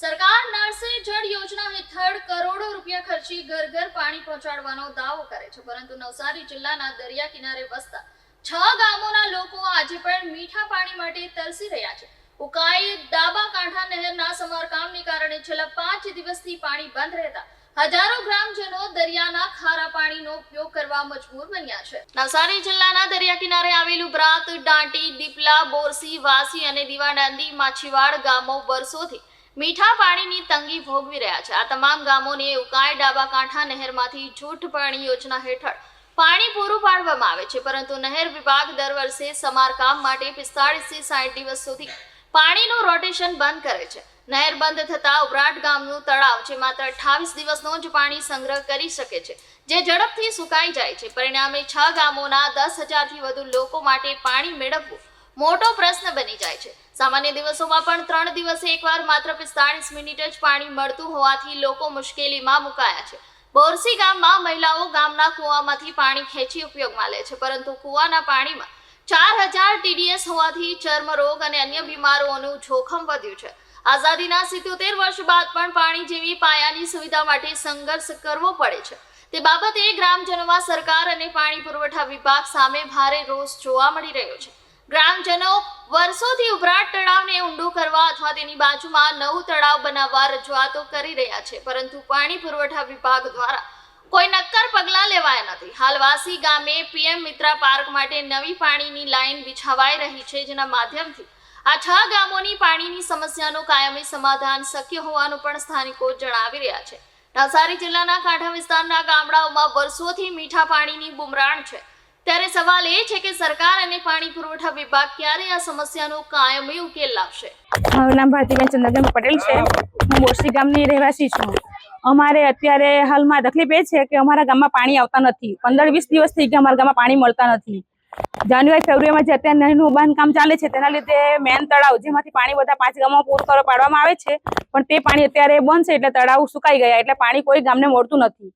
સરકાર નળ જળ યોજના હેઠળ કરોડો રૂપિયા ખર્ચી ઘર ઘર પાણી પહોંચાડવાનો દાવો કરે છે. પરંતુ નવસારી જિલ્લાના દરિયા કિનારે વસતા છ ગામોના લોકો આજે પણ મીઠા પાણી માટે તરસી રહ્યા છે. ઉકાઈ, ડાબા કાંઠા નહેરના સમારકામને કારણે છેલ્લા પાંચ દિવસથી પાણી બંધ રહેતા હજારો ગ્રામજનો દરિયાના ખારા પાણીનો ઉપયોગ કરવા મજબૂર બન્યા છે. નવસારી જિલ્લાના દરિયા કિનારે આવેલું બ્રાત દાંટી દીપલા, બોરસી, વાસી અને દીવાડાંદી માછીવાડ ગામો વર્ષોથી મીઠા પાણીની તંગી ભોગવી રહ્યા છે. આ તમામ ગામોને ઉકાઈ ડાબા કાંઠા નહેરમાંથી જૂઠ પાણી યોજના હેઠળ પાણી પૂરું પાડવામાં આવે છે. પરંતુ નહેર વિભાગ દર વર્ષે સમારકામ માટે પિસ્તાળીસથી સાઠ દિવસ સુધી પાણીનું રોટેશન બંધ કરે છે. નહેર બંધ થતા ઉભરાટ ગામનું તળાવ જે માત્ર અઠ્ઠાવીસ દિવસનો જ પાણી સંગ્રહ કરી શકે છે, જે ઝડપથી સુકાઈ જાય છે. પરિણામે છ ગામોના દસ હજારથી વધુ લોકો માટે પાણી મેળવવું મોટો પ્રશ્ન બની જાય છે. સામાન્ય દિવસોમાં પણ ત્રણ દિવસે એકવાર માત્ર પિસ્તાળીસ મિનિટ જ પાણી મળતું હોવાથી લોકો મુશ્કેલીમાં મુકાયા છે. બોરસી ગામમાં મહિલાઓ ગામના કૂવામાંથી પાણી ખેંચી ઉપયોગમાં લે છે, પરંતુ કૂવાના પાણીમાં ચાર હજાર ટીડીએસ હોવાથી ચર્મરોગ અને અન્ય બીમારીઓનું જોખમ વધ્યું છે. આઝાદીના સિત્યોતેર વર્ષ બાદ પણ પાણી જેવી પાયાની સુવિધા માટે સંઘર્ષ કરવો પડે છે. તે બાબતે ગ્રામજનોમાં સરકાર અને પાણી પુરવઠા વિભાગ સામે ભારે રોષ જોવા મળી રહ્યો છે. ગ્રામજનો વર્ષોથી ઉભરાટ તળાવને ઊંડું કરવા અથવા તેની બાજુમાં નવું તળાવ બનાવવા રજૂઆતો કરી રહ્યા છે. પરંતુ પાણી પુરવઠા વિભાગ દ્વારા કોઈ નક્કર પગલાં લેવાયા નથી. હાલ વાસી ગામે પીએમ મિત્રા પાર્ક માટે નવી પાણીની લાઈન બિછાવાઈ રહી છે, જેના માધ્યમથી આ છ ગામોની પાણીની સમસ્યાનું કાયમી સમાધાન શક્ય હોવાનું પણ સ્થાનિકો જણાવી રહ્યા છે. નવસારી જિલ્લાના કાંઠા વિસ્તારના ગામડાઓમાં વર્ષોથી મીઠા પાણીની બુમરાણ છે. ત્યારે સવાલ એ છે કે સરકાર અને પાણી પુરવઠા વિભાગ ક્યારે આ સમસ્યાનો કાયમી ઉકેલ લાવશે? મારું નામ ભારતીબેન ચંદ્રબેન પટેલ છે. હું મોરસી ગામની રહેવાસી છું. અમારે અત્યારે હાલમાં તકલીફ એ છે કે અમારા ગામમાં પાણી આવતા નથી. પંદર વીસ દિવસ થઈ અમારા ગામમાં પાણી મળતા નથી. જાન્યુઆરી, ફેબ્રુઆરીમાં જે અત્યારે નહેરનું બાંધકામ ચાલે છે, તેના લીધે મેન તળાવ જેમાંથી પાણી બધા પાંચ ગામમાં પૂર પાડવામાં આવે છે, પણ તે પાણી અત્યારે બંધ છે એટલે તળાવ સુકાઈ ગયા, એટલે પાણી કોઈ ગામને મળતું નથી.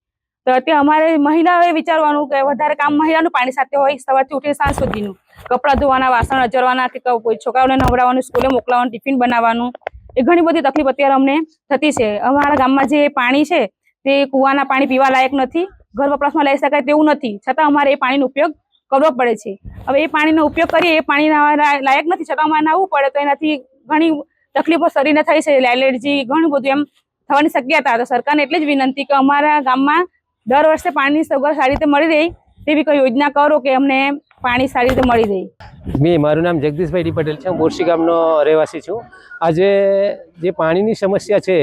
તો અત્યારે અમારે મહિલાઓએ વિચારવાનું કે વધારે કામ મહિલાનું પાણી સાથે હોય, સવારથી ઉઠી સાંજ સુધીનું. કપડાં ધોવાના, વાસણ અચરવાના કે કોઈ છોકરાઓને નવડાવવાનું, સ્કૂલે મોકલાવવાનું, ટિફિન બનાવવાનું, એ ઘણી બધી તકલીફ અત્યારે અમને થતી છે. અમારા ગામમાં જે પાણી છે, તે કૂવાના પાણી પીવા લાયક નથી, ઘર વપરાશમાં લઈ શકાય તેવું નથી. છતાં અમારે એ પાણીનો ઉપયોગ કરવો પડે છે. હવે એ પાણીનો ઉપયોગ કરીએ, એ પાણી લાયક નથી, છતાં અમારે નાવું પડે, તો એનાથી ઘણી તકલીફો શરીરને થઈ છે, એલર્જી, ઘણું બધું એમ થવાની શક્યતા. તો સરકારને એટલી જ વિનંતી કે અમારા ગામમાં દર વર્ષે પાણીની સગવડ સારી રીતે મળી રહે તેવી કોઈ યોજના કરો કે અમને પાણી સારી રીતે મળી રહી? મેં, મારું નામ જગદીશભાઈ ડી પટેલ છે. હું બોરસી ગામનો રહેવાસી છું. આજે જે પાણીની સમસ્યા છે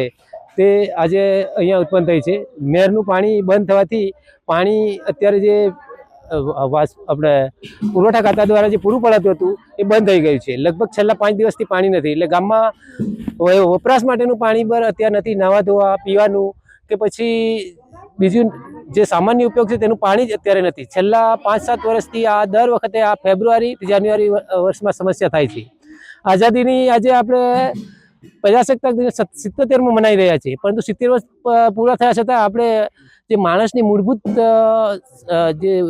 તે આજે અહીંયા ઉત્પન્ન થઈ છે. નહેરનું પાણી બંધ થવાથી પાણી અત્યારે જે આપણે પુરવઠા ખાતા દ્વારા જે પૂરું પડાતું હતું એ બંધ થઈ ગયું છે. લગભગ છેલ્લા પાંચ દિવસથી પાણી નથી. એટલે ગામમાં વપરાશ માટેનું પાણી પણ અત્યારે નથી. નાવા ધોવા, પીવાનું કે પછી બીજું જે સામાન્ય ઉપયોગ છે તેનું પાણી જ અત્યારે નથી. છેલ્લા પાંચ સાત વર્ષથી આ દર વખતે આ ફેબ્રુઆરી જાન્યુઆરી વર્ષમાં સમસ્યા થાય છે. આઝાદીની આજે આપણે પ્રજાસત્તાક દિન સિત્તોતેરમાં મનાઈ રહ્યા છીએ. પરંતુ સિત્તેર વર્ષ પૂરા થયા છતાં આપણે જે માણસની મૂળભૂત જે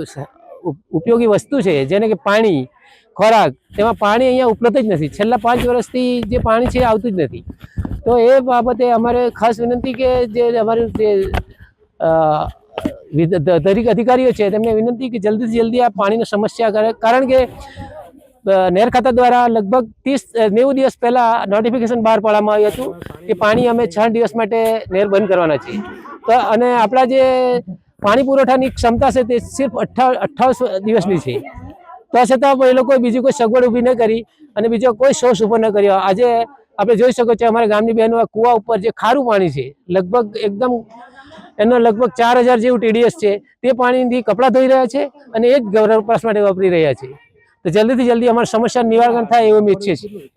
ઉપ- ઉપયોગી વસ્તુ છે, જેને કે પાણી, ખોરાક, તેમાં પાણી અહીંયા ઉપલબ્ધ જ નથી. છેલ્લા પાંચ વર્ષથી જે પાણી છે આવતું જ નથી. તો એ બાબતે અમારે ખાસ વિનંતી કે જે અમારું જે દરેક અધિકારીઓ છે, તેમને વિનંતી કે જલ્દીથી જલ્દી આ પાણીની સમસ્યા કરે. કારણ કે નહેર ખાતા દ્વારા લગભગ ત્રીસ નેવું દિવસ પહેલા નોટિફિકેશન બહાર પાડવામાં આવ્યું હતું કે પાણી અમે છ દિવસ માટે નહેર બંધ કરવાના છીએ. તો અને આપણા જે પાણી પુરવઠાની ક્ષમતા છે તે સિર્ફ અઠ્ઠા, અઠ્ઠાવીસ દિવસની છે. તો છતાં એ લોકોએ બીજી કોઈ સગવડ ઊભી ન કરી અને બીજો કોઈ સોર્સ ઊભો ન કર્યો. આજે આપણે જોઈ શકો છો અમારા ગામની બહેનો કૂવા ઉપર જે ખારું પાણી છે, લગભગ એકદમ એનો લગભગ ચાર હજાર જેવું ટીડીએસ છે. તે પાણીથી કપડાં ધોઈ રહ્યા છે અને એ જ વપરાશ માટે વાપરી રહ્યા છે. તો જલ્દીથી જલ્દી અમારી સમસ્યાનું નિવારણ થાય એવું અમે ઈચ્છીએ છીએ.